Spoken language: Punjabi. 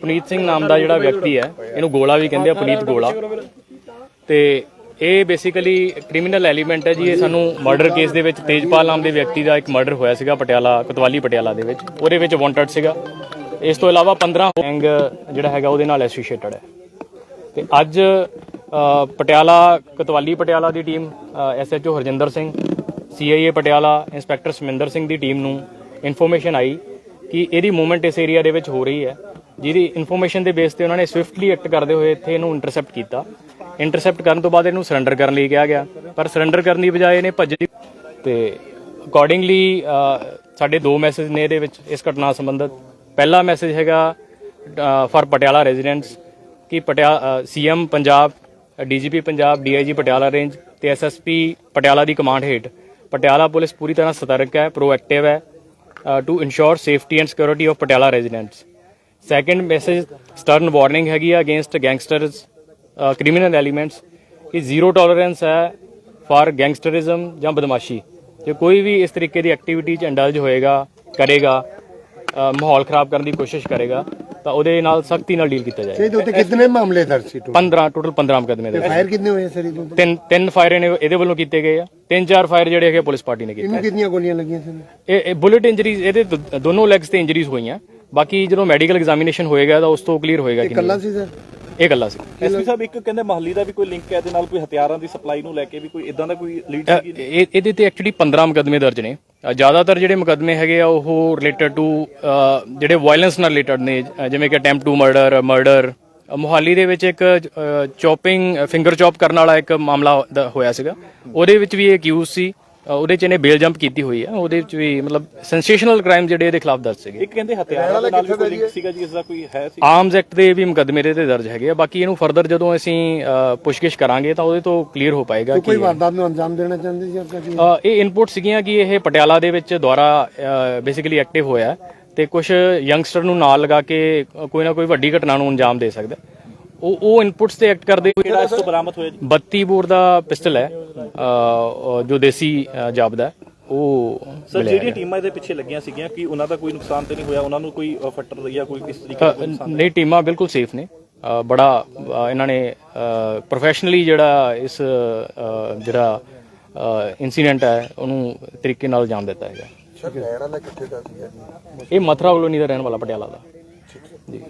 ਪੁਨੀਤ ਸਿੰਘ ਨਾਮ ਦਾ ਜਿਹੜਾ ਵਿਅਕਤੀ ਹੈ, ਇਹਨੂੰ ਗੋਲਾ ਵੀ ਕਹਿੰਦੇ ਆ, ਪੁਨੀਤ ਗੋਲਾ। ਤੇ ਇਹ ਬੇਸਿਕਲੀ ਕ੍ਰਿਮੀਨਲ ਐਲੀਮੈਂਟ ਹੈ ਜੀ, ਇਹ ਸਾਨੂੰ ਮਰਡਰ ਕੇਸ ਦੇ ਵਿੱਚ ਤੇਜਪਾਲ ਨਾਮ ਦੇ ਵਿਅਕਤੀ ਦਾ ਇੱਕ ਮਰਡਰ ਹੋਇਆ ਸੀਗਾ ਪਟਿਆਲਾ, ਕੋਤਵਾਲੀ ਪਟਿਆਲਾ ਦੇ ਵਿੱਚ। ਉਹਦੇ ਵਿੱਚ ਵਾਂਟਡ ਸੀਗਾ। ਇਸ ਤੋਂ ਇਲਾਵਾ 15 ਗੈਂਗ ਜਿਹੜਾ ਹੈਗਾ, ਉਹਦੇ ਨਾਲ ਐਸੋਸੀਏਟਡ ਹੈ। ਤੇ ਅੱਜ ਪਟਿਆਲਾ, ਕੋਤਵਾਲੀ ਪਟਿਆਲਾ ਦੀ team SHO Harjinder Singh CIA Patiala inspector Saminder Singh ਦੀ ਟੀਮ ਨੂੰ ਇਨਫੋਰਮੇਸ਼ਨ ਆਈ ਕਿ ਇਹਦੀ ਮੂਵਮੈਂਟ ਇਸ ਏਰੀਆ ਦੇ ਵਿੱਚ ਹੋ ਰਹੀ ਹੈ। ਜਿਹਦੀ ਇਨਫੋਰਮੇਸ਼ਨ ਦੇ ਬੇਸ ਤੇ ਉਹਨਾਂ ਨੇ ਸਵਿਫਟਲੀ ਐਕਟ ਕਰਦੇ ਹੋਏ ਇੱਥੇ ਇਹਨੂੰ ਇੰਟਰਸੈਪਟ ਕੀਤਾ। ਇੰਟਰਸੈਪਟ ਕਰਨ ਤੋਂ ਬਾਅਦ ਇਹਨੂੰ ਸਰੈਂਡਰ ਕਰਨ ਲਈ ਕਿਹਾ ਗਿਆ। ਪਰ ਸਰੈਂਡਰ ਕਰਨ ਦੀ ਬਜਾਏ ਇਹਨੇ ਭੱਜ ਦੀ ਤੇ ਅਕੋਰਡਿੰਗਲੀ ਸਾਡੇ ਦੋ ਮੈਸੇਜ ਨੇ ਇਹਦੇ ਵਿੱਚ ਇਸ ਘਟਨਾ ਸੰਬੰਧਤ। ਪਹਿਲਾ ਮੈਸੇਜ ਹੈਗਾ ਫਾਰ ਪਟਿਆਲਾ ਰੈਜ਼ੀਡੈਂਟਸ ਕਿ Patiala CM Punjab DGP Punjab DIG Patiala range ਤੇ ਐਸਐਸਪੀ ਪਟਿਆਲਾ ਦੀ ਕਮਾਂਡ ਹੇਠ। ਪਟਿਆਲਾ ਪੁਲਿਸ ਪੂਰੀ ਤਰ੍ਹਾਂ ਸਤਰਕ ਹੈ ਪ੍ਰੋਐਕਟਿਵ ਹੈ to ensure safety and security of Patiala residents second message stern warning ਹੈਗੀ ਆ ਅਗੇਂਸਟ ਗੈਂਗਸਟਰਸ ਕ੍ਰਿਮੀਨਲ ਐਲੀਮੈਂਟਸ ਕਿ ਜ਼ੀਰੋ ਟੋਲਰੈਂਸ ਹੈ ਫਾਰ ਗੈਂਗਸਟਰਿਜ਼ਮ ਜਾਂ ਬਦਮਾਸ਼ੀ। ਜੇ ਕੋਈ ਵੀ ਇਸ ਤਰੀਕੇ ਦੀ ਐਕਟੀਵਿਟੀ ਚ ਇੰਡਲਜ ਹੋਏਗਾ ਕਰੇਗਾ ਮਾਹੌਲ ਖਰਾਬ ਕਰਨ ਦੀ ਕੋਸ਼ਿਸ਼ ਕਰੇਗਾ ਤਾਂ ਉਹਦੇ ਨਾਲ ਸਖਤੀ ਨਾਲ ਡੀਲ ਕੀਤਾ ਜਾਏਗਾ। ਇਹਦੇ ਉੱਤੇ ਕਿੰਨੇ ਮਾਮਲੇ ਦਰਜ ਸੀ ਟੋਟਲ 15 ਟੋਟਲ 15 ਮੁਕਦਮੇ ਦੇ ਫਾਇਰ ਕਿੰਨੇ ਹੋਏ ਸਰ ਤਿੰਨ ਤਿੰਨ ਫਾਇਰ ਇਹਦੇ ਵੱਲੋਂ ਕੀਤੇ ਗਏ ਆ। ਤਿੰਨ ਚਾਰ ਫਾਇਰ ਜਿਹੜੇ ਹੈਗੇ ਪੁਲਿਸ ਪਾਰਟੀ ਨੇ ਕੀਤੇ ਇਹਨੂੰ ਕਿੰਨੀਆਂ ਗੋਲੀਆਂ ਲੱਗੀਆਂ ਸਰ ਇਹ ਬੁਲੇਟ ਇੰਜਰੀਜ਼ ਇਹਦੇ ਦੋਨੋਂ ਲੈਗਸ ਤੇ ਇੰਜਰੀਜ਼ ਹੋਈਆਂ। ਬਾਕੀ ਜਦੋਂ ਮੈਡੀਕਲ ਐਗਜ਼ਾਮੀਨੇਸ਼ਨ ਹੋਏਗਾ ਤਾਂ ਉਸ ਤੋਂ ਕਲੀਅਰ ਹੋਏਗਾ ਕਿ ਕੱਲਾ ਸੀ ਸਰ? ਇਹ ਗੱਲਾਂ ਸੀ। ਐਸਪੀ ਸਾਹਿਬ ਇੱਕ ਕਹਿੰਦੇ ਮਹੱਲੀ ਦਾ ਵੀ ਕੋਈ ਲਿੰਕ ਹੈ ਇਹਦੇ ਨਾਲ ਕੋਈ ਹਥਿਆਰਾਂ ਦੀ ਸਪਲਾਈ ਨੂੰ ਲੈ ਕੇ ਵੀ ਕੋਈ ਇਦਾਂ ਦਾ ਕੋਈ ਲੀਡ ਇਹ ਇਹਦੇ ਤੇ ਐਕਚੁਅਲੀ 15 ਮੁਕਦਮੇ ਦਰਜ ਨੇ। ਜ਼ਿਆਦਾਤਰ ਜਿਹੜੇ ਮੁਕਦਮੇ ਹੈਗੇ ਆ ਉਹ ਰਿਲੇਟਡ ਟੂ ਜਿਹੜੇ ਵਾਇਲੈਂਸ ਨਾਲ ਰਿਲੇਟਡ ਨੇ ਜਿਵੇਂ ਕਿ attempt to murder murder Mohali ਦੇ ਵਿੱਚ ਇੱਕ ਚੌਪਿੰਗ ਫਿੰਗਰ ਚੌਪ ਕਰਨ ਵਾਲਾ ਇੱਕ ਮਾਮਲਾ ਹੋਇਆ ਸੀਗਾ। ਉਹਦੇ ਵਿੱਚ ਵੀ ਇਹ ਅਕਿਊਜ਼ ਸੀ। ਉਹਦੇ ਚ ਇਹਨੇ ਬੇਲ ਜੰਪ ਕੀਤੀ ਹੋਈ ਹੈ ਉਹਦੇ ਵਿੱਚ ਵੀ ਮਤਲਬ ਸੈਂਸੇਸ਼ਨਲ ਕ੍ਰਾਈਮ ਜਿਹੜੇ ਇਹਦੇ ਖਿਲਾਫ ਦਰਜ ਸੀਗੇ। ਇੱਕ ਕਹਿੰਦੇ ਹਥਿਆਰਾਂ ਦੇ ਨਾਲ ਕੋਈ ਲਿੰਕ ਸੀਗਾ ਜੀ ਇਸ ਦਾ ਕੋਈ ਹੈ ਸੀ? ਆਰਮਸ ਐਕਟ ਦੇ ਵੀ ਮੁਕਦਮੇ ਇਹਦੇ ਤੇ ਦਰਜ ਹੈਗੇ ਆ। ਬਾਕੀ ਇਹਨੂੰ ਫਰਦਰ ਜਦੋਂ ਅਸੀਂ ਪੁੱਛਗਿੱਛ ਕਰਾਂਗੇ ਤਾਂ ਉਹਦੇ ਤੋਂ ਕਲੀਅਰ ਹੋ ਪਾਏਗਾ ਕੋਈ ਕਿ ਵਾਰਦਾਤ ਨੂੰ ਅੰਜਾਮ ਦੇਣਾ ਚਾਹੁੰਦੇ ਸੀ ਆਪਕਾ ਜੀ? ਇਹ ਇਨਪੁਟ ਸੀਗੀਆਂ ਕਿ ਇਹ ਪਟਿਆਲਾ ਦੇ ਵਿੱਚ ਦੁਆਰਾ ਬੇਸਿਕਲੀ ਐਕਟਿਵ ਹੋਇਆ ਤੇ ਕੁਝ ਯੰਗਸਟਰ ਨੂੰ ਨਾਲ ਲਗਾ ਕੇ ਕੋਈ ਨਾ ਕੋਈ ਵੱਡੀ ਘਟਨਾ ਨੂੰ ਅੰਜਾਮ ਦੇ ਸਕਦਾ। ਉਹ ਉਹ ਇਨਪੁਟਸ ਤੇ ਐਕਟ ਕਰਦੇ ਕਿਹੜਾ ਇਸ ਤੋਂ ਬਰਾਮਦ ਹੋਇਆ ਜੀ। 32 ਬੋਰ ਦਾ ਪਿਸਟਲ ਹੈ ਅ, ਜੋ ਦੇਸੀ ਅ, ਜਾਪਦਾ ਹੈ, ਉਹ ਸਰ ਮਿਲਿਆ ਜਿਹੜੀਆਂ ਟੀਮਾਂ ਇਹਦੇ ਪਿੱਛੇ ਲੱਗੀਆਂ ਸੀਗੀਆਂ ਕਿ ਉਹਨਾਂ ਦਾ ਕੋਈ ਨੁਕਸਾਨ ਤੇ ਨਹੀਂ ਹੋਇਆ ਉਹਨਾਂ ਨੂੰ ਕੋਈ ਅ, ਫੱਟਰ ਜਾਂ ਕੋਈ ਇਸ ਤਰੀਕੇ ਦਾ ਕੋਈ ਅ, ਨਹੀਂ ਟੀਮਾਂ ਬਿਲਕੁਲ ਸੇਫ ਨੇ। ਅ, ਬੜਾ ਅ, ਇਹਨਾਂ ਨੇ ਪ੍ਰੋਫੈਸ਼ਨਲੀ ਜਿਹੜਾ ਇਸ ਅ, ਜਿਹੜਾ ਇਨਸੀਡੈਂਟ ਹੈ ਉਹਨੂੰ ਤਰੀਕੇ ਨਾਲ ਜਾਣ ਦਿੱਤਾ ਹੈਗਾ। ਸਰ ਰਹਿਣ ਵਾਲਾ ਕਿੱਥੇ ਦਾ ਸੀ ਇਹ ਮਥਰਾ ਕਲੋਨੀ ਦਾ ਰਹਿਣ ਵਾਲਾ ਪਟਿਆਲਾ ਦਾ। ਜੀ।